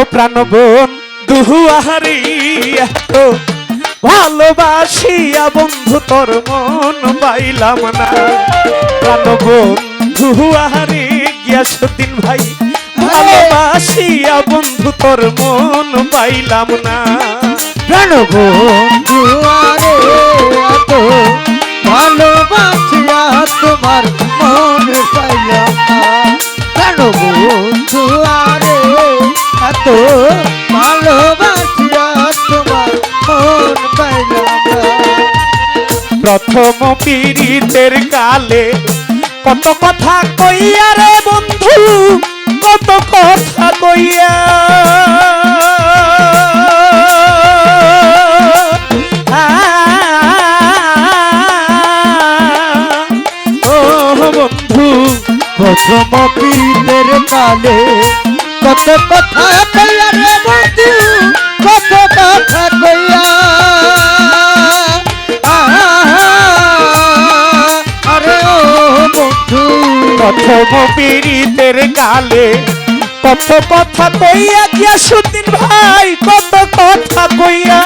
ও প্রাণ বোন দুহুয়ারি তো ভালোবাসিয়া বন্ধু, তোর মন পাইলাম না। প্রাণ বোন দুহুয়ারি গিয়াসুদ্দিন ভাই ভালোবাসিয়া বন্ধু, তোর মন পাইলাম না। প্রাণ বন্ধু আরে ভালোবাসিয়া তোমার মন পাইলাম না। প্রাণ বন্ধু আরে এত ভালোবাসিয়া তোমার মন পাইলাম প্রথম পীড়িতের কালে কত কথা কইয়া রে বন্ধু কত কথা কইয়া। ও বন্ধু প্রথম পীড়িতের কালে কত কথা কইয়া রে বন্ধু কত কথা কইয়া। আরে ও বন্ধু। প্রথম পীড়িতের কালে কত কথা কইয়া গিয়া সুদিন ভাই কত কথা কইয়া।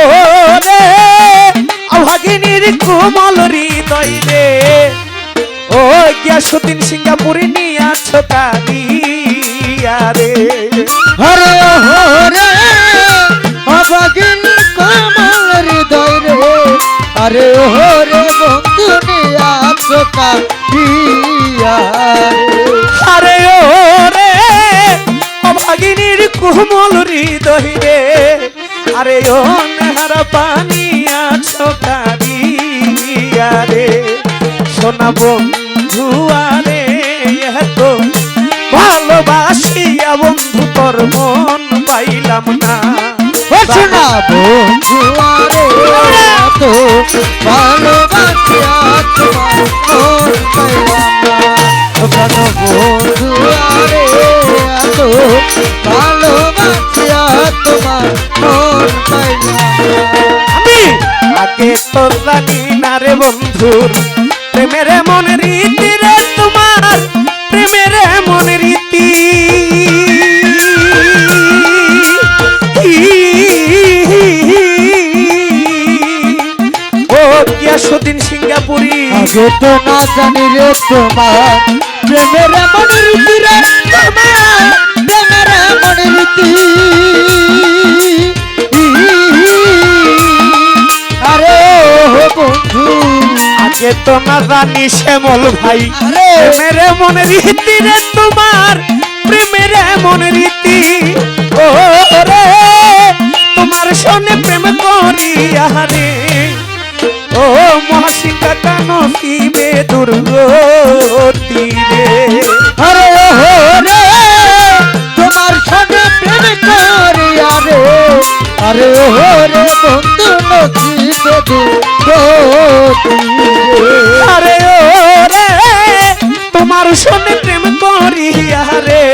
ও রে অভাগিনীর কোমল হৃদয় রে। ও গিয়া সুদিন সিঙ্গাপুরে নিয়ে আছো কারিয়া রে হরে হরে অবাগিন কমল হৃদয় রে। আরে হরে বন্ধু নিয়া চোকা আরে ও রে অভাগিনীর কোমল হৃদয় রে। আরে ও নেহার পানি আছো কারিয়া রে। সোনা বন্ধু তোর মন পাইলাম না। শোনা বন্ধু আরে তো ভালোবাসিয়া তোমার মন পাইলাম না। বন্ধু আরে এত ভালোবাসিয়া তোমার মন পাইলাম আমি? আগে তো জানি না রে বন্ধুর। সিঙ্গাপুরি আগে তো না জানি রে তোমার প্রেমের এমন রীতি রে তোমার প্রেমের এমন রীতি। আরে ও বন্ধু আগে তো না জানি শ্যামল ভাই প্রেমের মন রীতি রে তোমার প্রেমের মন রীতি। ও রে তোমার সনে প্রেম করি আহারে ও মহাসিংহা কানো শিবে দুর্গতি রে। আরে ও রে তোমার সঙ্গে প্রেম করি আরে। আরে ও রে বন্ধু নসিবে দুর্গতি আরে ও তোমার সনে প্রেম করি আরে।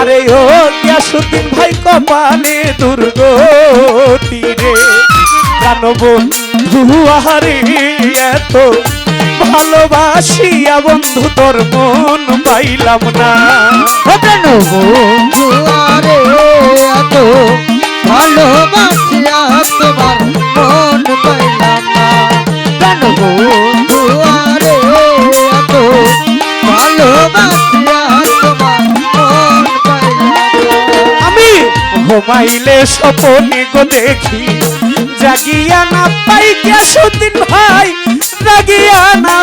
আরে ও গিয়াসুদ্দিন ভাই কপালে দুর্গতি রে। প্রাণ বন্ধু এত ভালোবাসিয়া বন্ধু তোর মন পাইলাম না। কেন বন্ধু আরে এত ভালোবাসিয়া তোমার মন পাইলাম না। কেন বন্ধু আরে এত ভালোবাসিয়া তোমার মন পাইলাম না। আমি ঘুমাইলে স্বপনে গো দেখি জাগিয়া না পাই গিয়াসুদ্দিন ভাই জাগিয়া না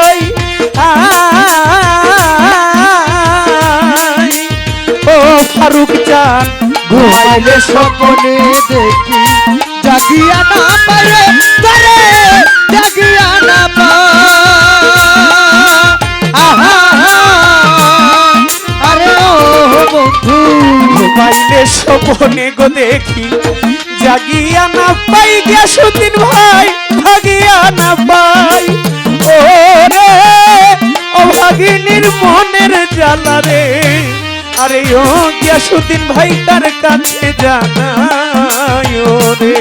পাই। ও ফারুক চান ঘুমাইলে স্বপনে দেখি, জাগিয়া না পারে ঘুমাইলে স্বপনে গো দেখি। জাগিয়া না পাই গিয়াসুদ্দিন ভাই, ভাগিয়া না পাই। ও রে অভাগিনীর মনের জ্বালা রে। আরে ও গিয়াসুদ্দিন ভাই, তার কাছে জানাই ও রে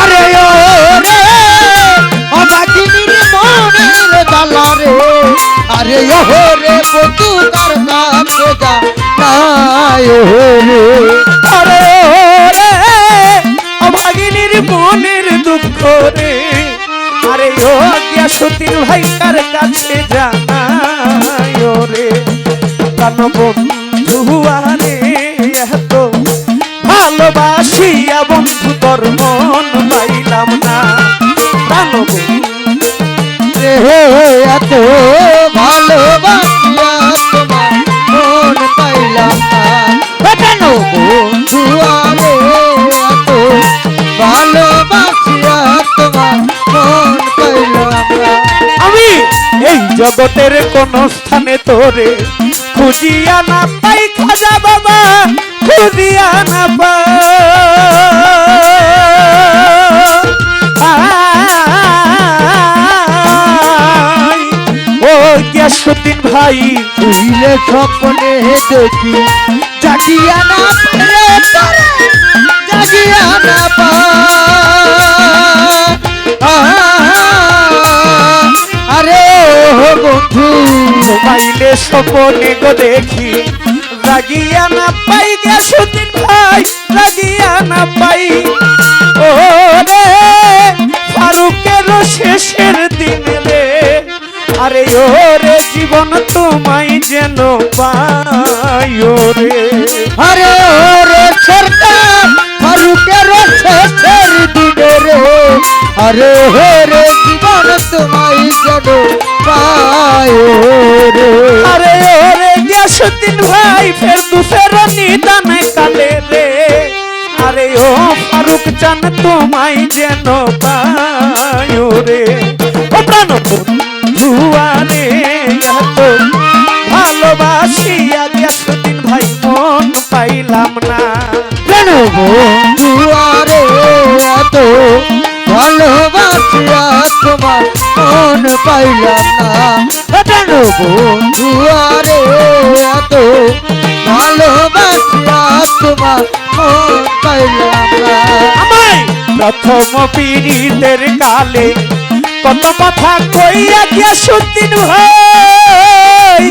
আরে ও রে জ্বালা রে আরে ওরে বন্ধু কার কাছে যা নাই ওরে আরে রে অভাগিনীর মনের দুঃখ রে। আরে ও গিয়াসুদ্দিন ভাই কার কাছে জানাই রে। কান বন্ধু, আরে এত ভালোবাসিয়া বন্ধু, তোর মন পাইলাম না। কান বন্ধু রে এত ভালোবাসিয়া তোমার মন পাইলাম কেন? বন্ধু আরে এত ভালোবাসিয়া তোমার মন পাইলাম আমি এই জগতের কোন স্থানে তোরে খুঁজিয়া না পাই খাজা বাবা খুঁজিয়া না পাই। গ্যাসুদ্দিন ভাই তুইলে স্বপ্নে দেখি। জাগিয়া না পারে জাগিয়া না আরে, ও বন্ধু পাইলে স্বপনে গো দেখি। রাগিয়া না পাই গ্যাসুদ্দিন ভাই, রাগিয়া না পাই। ও রে ফারুকের শেষের দিন আরে ও রে জীবন তোমায় যেন ও রে। আরে ওরে সরকার ফারুকের শেষের দিনে রে। আরে ওরে জীবন তোমায় যেন পায় রে। আরে ও রে ভাই ফের দুফের নিদান কালে রে। আরে ও ফারুক চান তোমায় যেন ও রে। না। কেন আরে এত ভালোবাসিয়া তোমার মন পাইলাম না। কেন আরে এত ভালোবাসিয়া তোমার মন পাইলাম না। প্রথম পীড়িতের কালে কত কথা কইয়া গিয়া গ্যাসুদ্দিন ভাই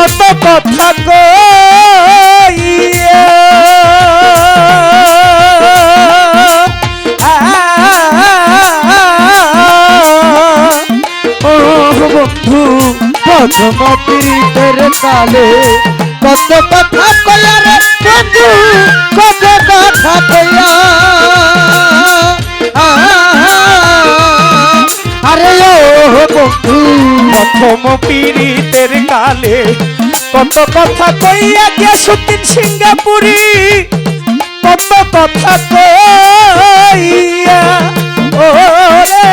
কত কথা কইয়া বন্ধু প্রথম পীড়িতের কালে কত কথা কইয়া রে বন্ধু কত কথা কইয়া আরে বন্ধু প্রথম পীড়িতের কালে কত কথা কইয়া গ্যাসুদ্দিন সিঙ্গাপুরি কত কথা কইয়া ও রে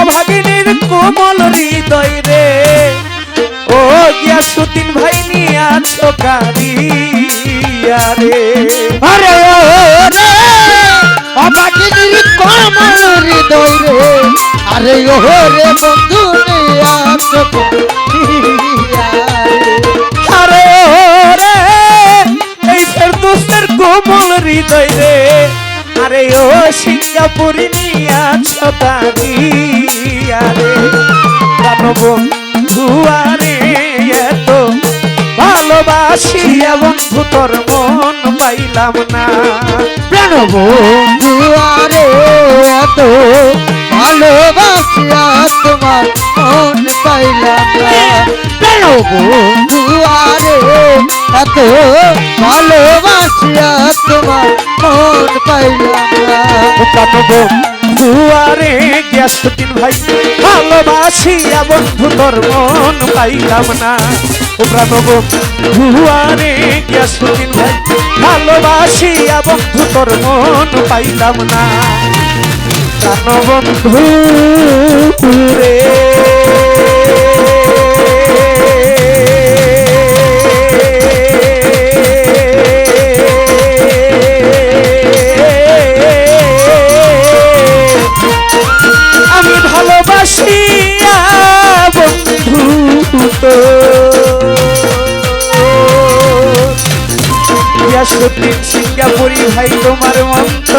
অভাগিনীর কোমল হৃদয় রে। ও গিয়াসুদ্দিন ভাই নিয়ে আছো কারিয়া রে আরে ও আরে ও রে বন্ধু আরে ও রে এই দোস্তের কোমল হৃদয় রে। আরে ও সিঙ্গাপুরি নিয়ে আছো কারিয়া রে প্রাণ বন্ধু আরে, এত ভালোবাসিয়া বন্ধু তোর মন পাইলাম না। প্রাণ বন্ধু আরে, এত ভালোবাসিয়া তোমার মন পাইলাম না। প্রাণ বন্ধু, আরে, এত ভালোবাসিয়া তোমার মন পাইলাম না। প্রাণ বন্ধু, আরে গ্যাসুদ্দিন ভাই। ভালোবাসিয়া বন্ধু, তোর মন পাইলাম না। ও প্রাণ বন্ধু, আরে গ্যাসুদ্দিন ভাই। ভালোবাসিয়া বন্ধু, তোর মন পাইলাম না। আমি ভালোবাসি বন্ধু তো। সত্যি সিঙ্গাপুরি ভাই তোমার মন্ত্র